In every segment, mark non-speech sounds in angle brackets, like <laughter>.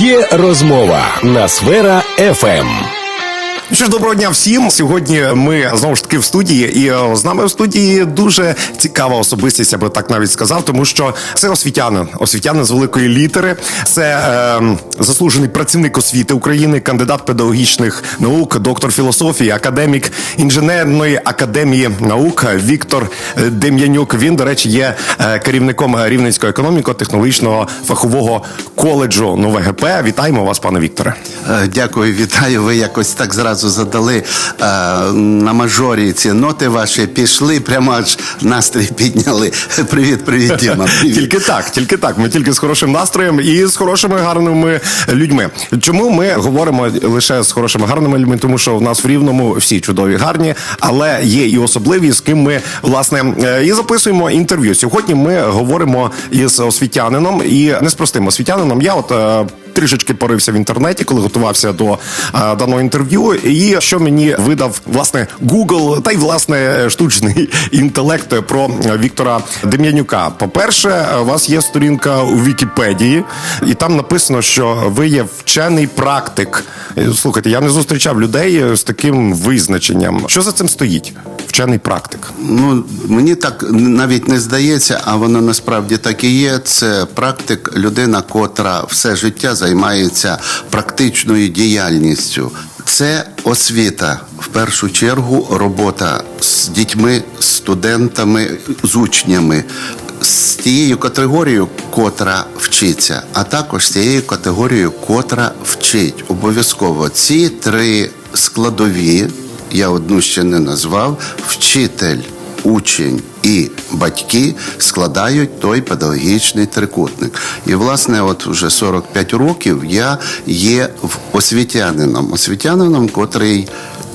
Є розмова на сфера. ФМ. Ну Що ж, доброго дня всім. Сьогодні ми знову ж таки в студії, і е, з нами в студії дуже цікава особистість, я би так навіть сказав, тому що це освітянин, освітянин з великої літери. Це е, заслужений працівник освіти України, кандидат педагогічних наук, доктор філософії, академік інженерної академії наук Віктор е, Дем'янюк. Він, до речі, є е, керівником Рівненського економіко-технологічного фахового коледжу Нове ГП. Вітаємо вас, пане Вікторе. Дякую, вітаю. Ви якось так зразу задали е, на мажорі ці ноти ваші пішли, прямо аж настрій підняли. <laughs> Привіт, привіт, Діма. <laughs> Привіт. Тільки так, тільки так. Ми тільки з хорошим настроєм і з хорошими гарними людьми. Чому ми говоримо лише з хорошими гарними людьми? Тому що в нас в рівному всі чудові, гарні, але є і особливі, з ким ми власне е, і записуємо інтерв'ю. Сьогодні ми говоримо із освітянином і не з простим освітянином. Я от. Е, Трішечки порився в інтернеті, коли готувався до а, даного інтерв'ю, і що мені видав власне Google, та й власне штучний <laughs> інтелект про Віктора Дем'янюка. По-перше, у вас є сторінка у Вікіпедії, і там написано, що ви є вчений практик. Е, Слухайте, я не зустрічав людей з таким визначенням. Що за цим стоїть? Вчений практик. Ну, мені так навіть не здається, а воно насправді так і є. Це практик, людина, котра все життя займається практичною діяльністю. Це освіта, в першу чергу, робота з дітьми, студентами, з учнями. З тією категорією, котра вчиться, а також з тією категорією, котра вчить. Обов'язково ці три складові я одну ще не назвав, вчитель, учень і батьки складають той педагогічний трикутник. І, власне, от вже 45 років я є в освітянином, освітянином, котрий.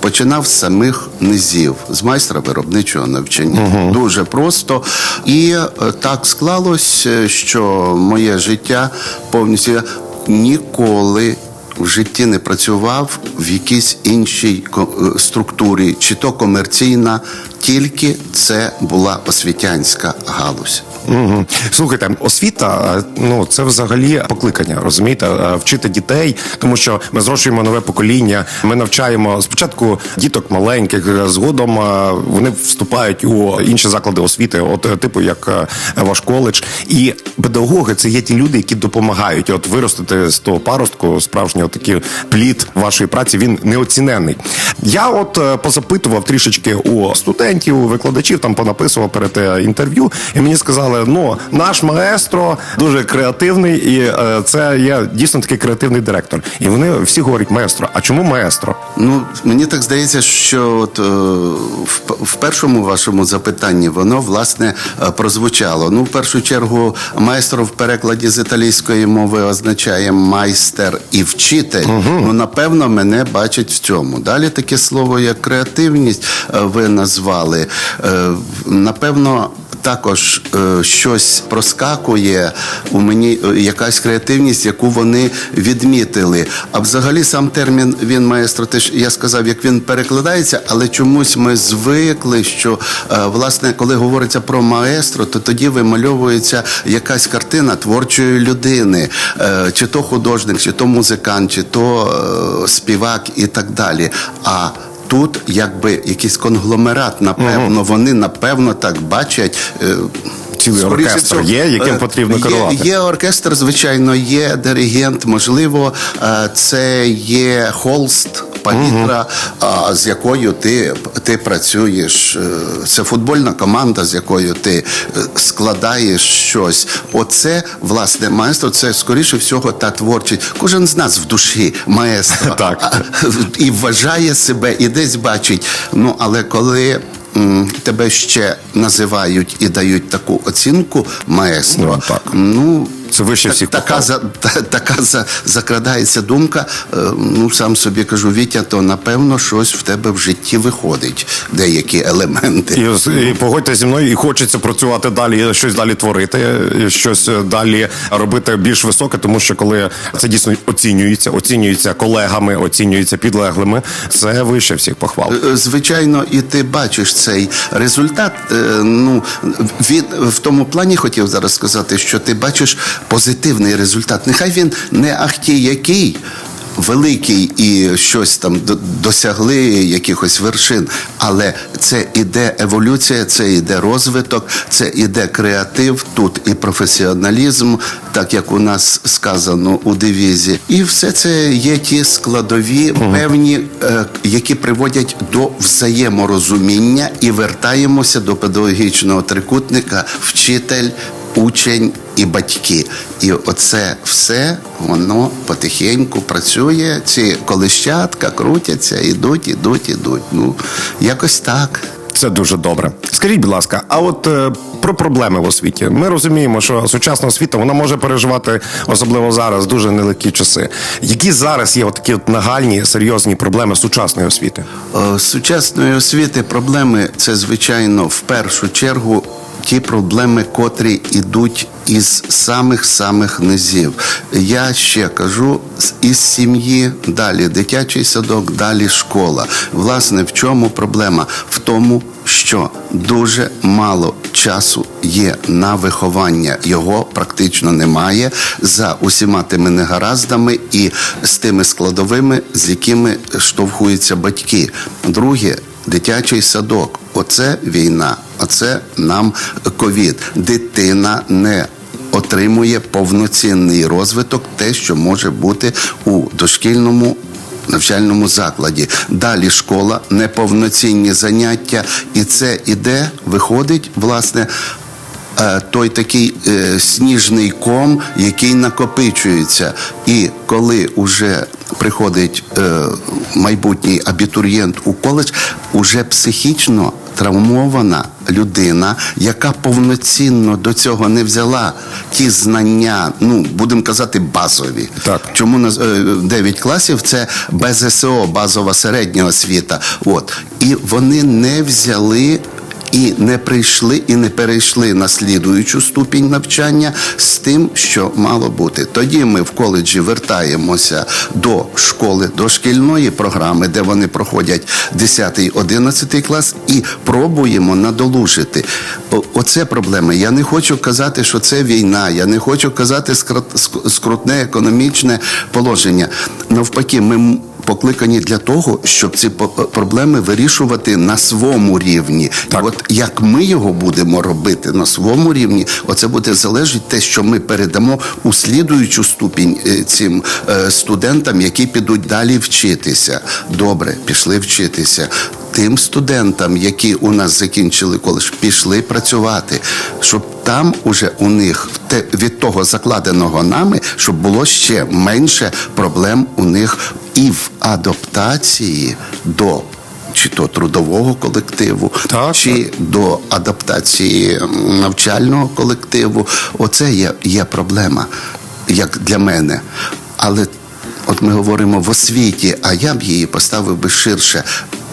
Починав з самих низів, з майстра виробничого навчання. Дуже просто. І е, так склалось, е, що моє життя повністю ніколи в житті не працював в якійсь іншій е, структурі, чи то комерційна, тільки це була освітянська галузь. Угу. Слухайте, освіта, ну це взагалі покликання, розумієте, Е, вчити дітей, тому що ми зрошуємо нове покоління. Ми навчаємо спочатку діток маленьких, е, згодом е, вони вступають у інші заклади освіти, от типу як ваш коледж. І педагоги це є ті люди, які допомагають от виростити з того паростку справжнього такий плід вашої праці. Він неоціненний. Я от позапитував трішечки у студентів, у викладачів, там понаписував перед інтерв'ю, і мені сказали, ну наш маестро дуже креативний, і е, це є дійсно такий креативний директор. І вони всі говорять маестро. А чому маестро? Ну, мені так здається, що от, е, в, в першому вашому запитанні воно власне е, прозвучало. Ну, в першу чергу, майстро в перекладі з італійської мови означає майстер і вчитель. Ну, напевно, мене бачать в цьому. Далі таке слово, як креативність, е, ви назвали. Е, Напевно. Також е, щось проскакує у мені, е, якась креативність, яку вони відмітили. А взагалі сам термін він маестро, теж я сказав, як він перекладається, але чомусь ми звикли, що е, власне, коли говориться про маестро, то тоді вимальовується якась картина творчої людини, е, чи то художник, чи то музикант, чи то е, співак і так далі. А Тут якби якийсь конгломерат, напевно, вони напевно так бачать. е, Цілий скоріше оркестр цього, є, яким е, потрібно є- керувати? Є оркестр, звичайно, є диригент, можливо, е, це є холст. Палітра, а, з якою ти, ти працюєш, е, це футбольна команда, з якою ти е, складаєш щось. Оце, власне, маестро, це скоріше всього та творчість. Кожен з нас в душі маестро. <laughs> Так. І вважає себе, і десь бачить. Ну, але коли тебе ще називають і дають таку оцінку маестро, Ну, так. ну. Це вище так- всіх така, за, <laughs> та- така за, закрадається думка. е, Ну сам собі кажу, Вітя, то напевно щось в тебе в житті виходить, деякі елементи. І, і погодьте зі мною, і хочеться працювати далі, щось далі творити, щось далі робити більш високе, тому що коли це дійсно оцінюється, оцінюється колегами, оцінюється підлеглими, це вище всіх похвал. Е, Звичайно, і ти бачиш цей результат. е, Ну він в тому плані хотів зараз сказати, що ти бачиш позитивний результат. Нехай він не ахті який. Великий і щось там досягли якихось вершин, але це іде еволюція, це іде розвиток, це іде креатив, тут і професіоналізм, так як у нас сказано у девізі. І все це є ті складові, певні, е, які приводять до взаєморозуміння і вертаємося до педагогічного трикутника вчитель, учень і батьки. І оце все воно потихеньку працює. Ці колищатка крутяться, ідуть, ідуть, ідуть. Ну якось так. Це дуже добре. Скажіть, будь ласка, а от е, про проблеми в освіті. Ми розуміємо, що сучасна освіта вона може переживати, особливо зараз, дуже нелегкі часи. Які зараз є от такі от нагальні серйозні проблеми сучасної освіти? Е, сучасної освіти проблеми це звичайно в першу чергу ті проблеми, котрі йдуть із самих самих низів. Я ще кажу із сім'ї, далі дитячий садок, далі школа. Власне, в чому проблема? В тому, що дуже мало часу є на виховання. Його практично немає за усіма тими негараздами і з тими складовими, з якими штовхуються батьки. Друге, дитячий садок. Оце війна, оце нам ковід. Дитина не отримує повноцінний розвиток, те, що може бути у дошкільному навчальному закладі. Далі школа, неповноцінні заняття, і це іде, виходить, власне. Е, Той такий е, сніжний ком, який накопичується, і коли уже приходить е, майбутній абітурієнт у коледж, уже психічно травмована людина, яка повноцінно до цього не взяла ті знання, ну будемо казати, базові. Так. Чому е, 9 класів це БЗСО, базова середня освіта. От і вони не взяли. І не прийшли і не перейшли на слідуючу ступінь навчання з тим, що мало бути. Тоді ми в коледжі вертаємося до школи, до шкільної програми, де вони проходять 10-11 клас, і пробуємо надолужити. Оце проблема. Я не хочу казати, що це війна. Я не хочу казати скрут- скрутне економічне положення. Навпаки, ми покликані для того, щоб ці проблеми вирішувати на своєму рівні. Так. І от як ми його будемо робити на своєму рівні, оце буде залежить те, що ми передамо у слідуючу ступінь е, цим е, студентам, які підуть далі вчитися. Добре, пішли вчитися. Тим студентам, які у нас закінчили коледж, пішли працювати, щоб там уже у них те- від того закладеного нами, щоб було ще менше проблем у них і в адаптації до чи то трудового колективу, Так, чи до адаптації навчального колективу. Оце є, є проблема, як для мене. Але от ми говоримо в освіті, а я б її поставив би ширше.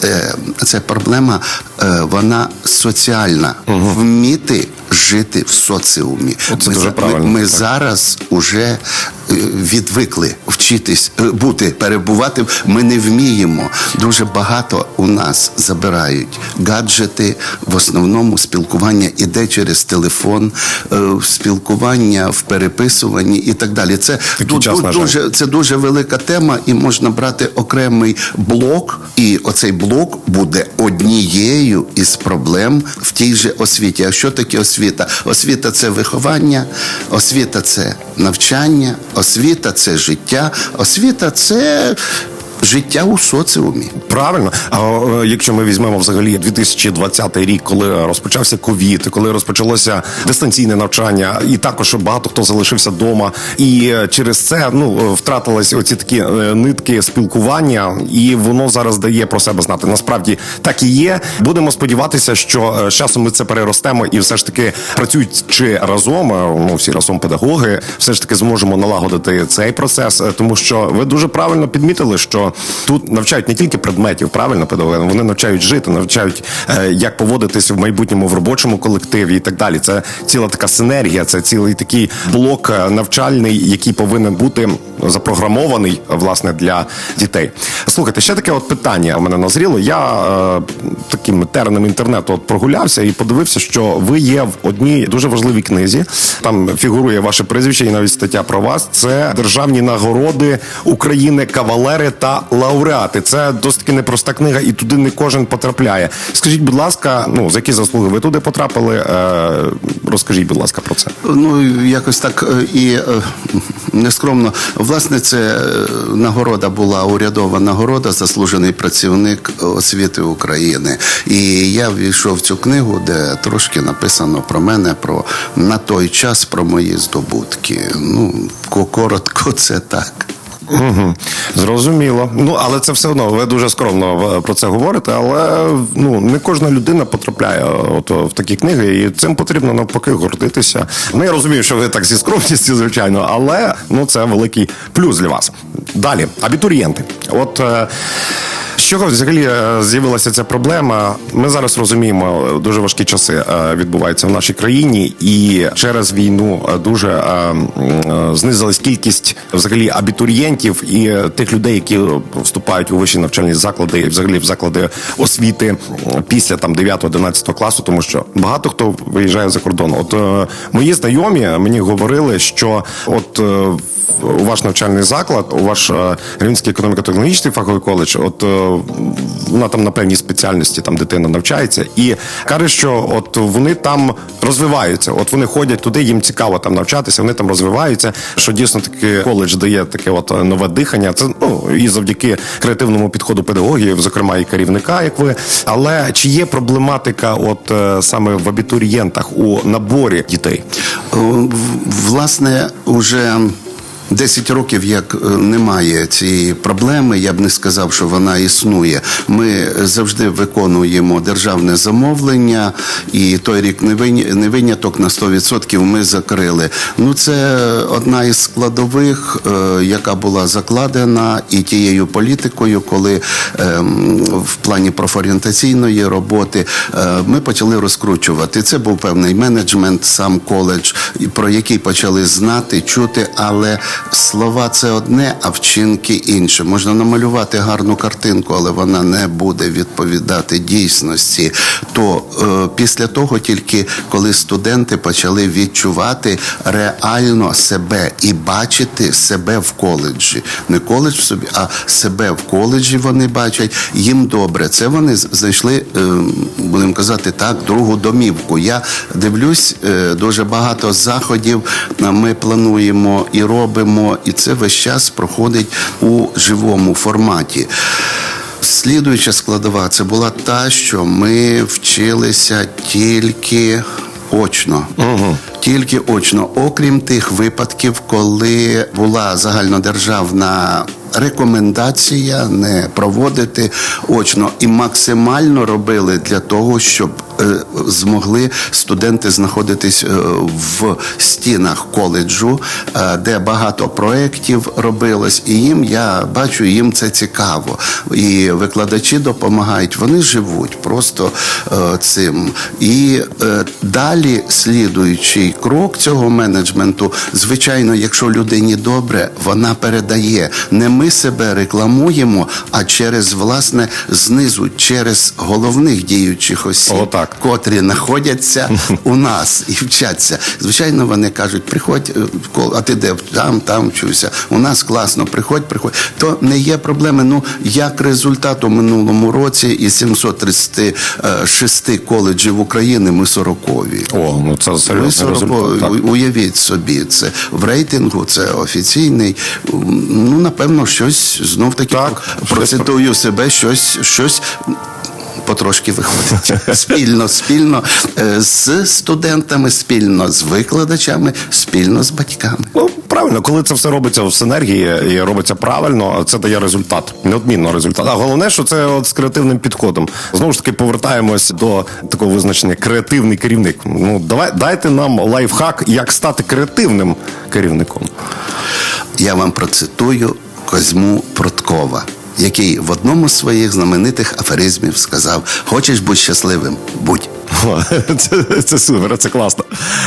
Е, Це проблема, е, вона соціальна. Вміти жити в соціумі. Це Ми дуже правильно, Ми, ми зараз уже відвикли вчитись е, бути, перебувати. Ми не вміємо. Дуже багато у нас забирають гаджети. В основному спілкування іде через телефон, е, спілкування в переписуванні і так далі. Це ду- час, дуже це дуже велика тема, і можна брати окремий блок, і оцей блок буде однією із проблем в тій же освіті. А що таке освіта? Освіта це виховання, освіта це навчання, освіта це життя, освіта це життя у соціумі. Правильно, а е, якщо ми візьмемо взагалі 2020 рік, коли розпочався ковід, коли розпочалося дистанційне навчання, і також багато хто залишився вдома, і е, через це ну е, втратились оці такі е, нитки спілкування, і воно зараз дає про себе знати. Насправді так і є. Будемо сподіватися, що е, з часом ми це переростемо, і все ж таки працюючи разом, е, ну всі разом педагоги, все ж таки зможемо налагодити цей процес, е, тому що ви дуже правильно підмітили, що тут навчають не тільки предметів, правильно педагоги, вони навчають жити, навчають е, як поводитися в майбутньому в робочому колективі і так далі. Це ціла така синергія, це цілий такий блок е, навчальний, який повинен бути запрограмований власне для дітей. Слухайте, ще таке от питання у мене назріло. Я е, таким теренем інтернету от прогулявся і подивився, що ви є в одній дуже важливій книзі. Там фігурує ваше прізвище і навіть стаття про вас. Це державні нагороди України, кавалери та лауреати. Це досить непроста книга, і туди не кожен потрапляє. Скажіть, будь ласка, ну за які заслуги ви туди потрапили? Е, розкажіть, будь ласка, про це. Ну, якось так е, і е, нескромно. Власне, це нагорода була урядова нагорода, заслужений працівник освіти України. І я війшов в цю книгу, де трошки написано про мене, про на той час про мої здобутки. Ну, коротко, це так. Угу. Зрозуміло. Ну але це все одно. Ви дуже скромно е, про це говорите, але ну не кожна людина потрапляє е, от в такі книги, і цим потрібно навпаки гордитися. Ну я розумію, що ви так зі скромністю, звичайно, але ну це великий плюс для вас. Далі, абітурієнти. От. Чого взагалі е, з'явилася ця проблема? Ми зараз розуміємо, е, дуже важкі часи е, відбуваються в нашій країні, і через війну дуже знизилась кількість взагалі абітурієнтів і тих людей, які вступають у вищі навчальні заклади, і взагалі в заклади освіти після там 9-11 класу, тому що багато хто виїжджає за кордон. От мої знайомі мені говорили, що от. у ваш навчальний заклад, у ваш Рівненський економіко-технологічний фаховий коледж, от вона там на певній спеціальності там дитина навчається, і каже, що от вони там розвиваються. От вони ходять туди, їм цікаво там навчатися, вони там розвиваються. Що дійсно таки коледж дає таке от е, нове дихання. Це ну і завдяки креативному підходу педагогів, зокрема і керівника, як ви. Але чи є проблематика, от е, саме в абітурієнтах у наборі дітей? Власне, уже 10 років як е, немає цієї проблеми, я б не сказав, що вона існує. Ми завжди виконуємо державне замовлення, і той рік не виня- виняток на 100% ми закрили. Ну це одна із складових, е, яка була закладена і тією політикою, коли ем, в плані профорієнтаційної роботи е, ми почали розкручувати. Це був певний менеджмент, сам коледж, про який почали знати, чути, але слова це одне, а вчинки інше. Можна намалювати гарну картинку, але вона не буде відповідати дійсності. То е, після того, тільки коли студенти почали відчувати реально себе і бачити себе в коледжі, не коледж в собі, а себе в коледжі вони бачать. Їм добре. Це вони знайшли, е, будемо казати так, другу домівку. Я дивлюсь е, дуже багато заходів. Ми плануємо і робимо, і це весь час проходить у живому форматі. Слідуюча складова це була та, що ми вчилися тільки очно. Тільки очно, окрім тих випадків, коли була загальнодержавна рекомендація не проводити очно і максимально робили для того, щоб е, змогли студенти знаходитись е, в стінах коледжу, е, де багато проєктів робилось, і їм я бачу, їм це цікаво. І викладачі допомагають. Вони живуть просто е, цим. І е, далі слідуючий крок цього менеджменту, звичайно, якщо людині добре, вона передає. Не ми себе рекламуємо, а через власне знизу, через головних діючих осіб, Отак. котрі знаходяться у нас і вчаться. Звичайно, вони кажуть, приходь, е, а ти де там, там вчуся. У нас класно, приходь, приходь. То не є проблеми. Ну як результат у минулому році із 736 коледжів України ми 40-ві. О, ну це 40 результат. уявіть собі, це в рейтингу, це офіційний. Ну, напевно, щось знов таки Так, процитую себе, щось, щось. Потрошки виходить спільно, спільно е, з студентами, спільно з викладачами, спільно з батьками. Ну, правильно, коли це все робиться в синергії і робиться правильно, це дає результат, неодмінно результат. А головне, що це от з креативним підходом. Знову ж таки, повертаємось до такого визначення креативний керівник. Ну, давай дайте нам лайфхак, як стати креативним керівником. Я вам процитую Козьму Проткова. Який в одному з своїх знаменитих афоризмів сказав: Хочеш бути щасливим? Будь. О, <laughs> Це, це супер, це класно.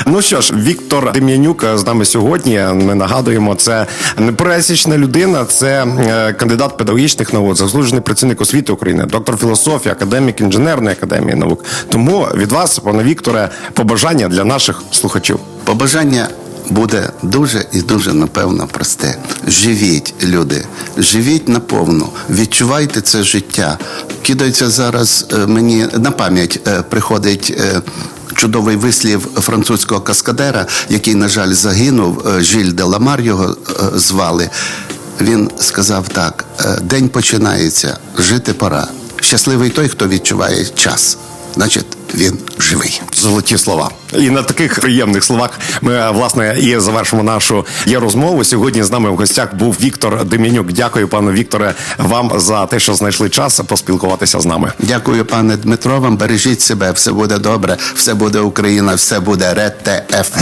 Ну що ж, Віктор Дем'янюк з нами сьогодні. Ми нагадуємо, це непересічна людина, це е, кандидат педагогічних наук, заслужений працівник освіти України, доктор філософії, академік інженерної академії наук. Тому від вас, пане Вікторе, побажання для наших слухачів. Побажання буде дуже і дуже напевно просте. Живіть, люди, живіть наповну, відчувайте це життя. Кидається зараз е, мені на пам'ять е, приходить. е, Чудовий вислів французького каскадера, який, на жаль, загинув, Жиль де Ламар його звали. Він сказав так: день починається, жити пора. Щасливий той, хто відчуває час, значить він живий. Золоті слова. І на таких приємних словах ми е, власне і завершимо нашу є розмову. Сьогодні з нами в гостях був Віктор Дем'янюк. Дякую, пане Вікторе, вам за те, що знайшли час поспілкуватися з нами. Дякую, пане Дмитро. Вам бережіть себе, все буде добре, все буде Україна, все буде РТФ. <laughs>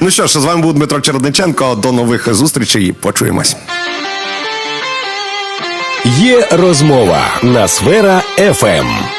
Ну що ж, з вами був Дмитро Чередниченко. До нових зустрічей. Почуємось. Є розмова на сфера ФМ.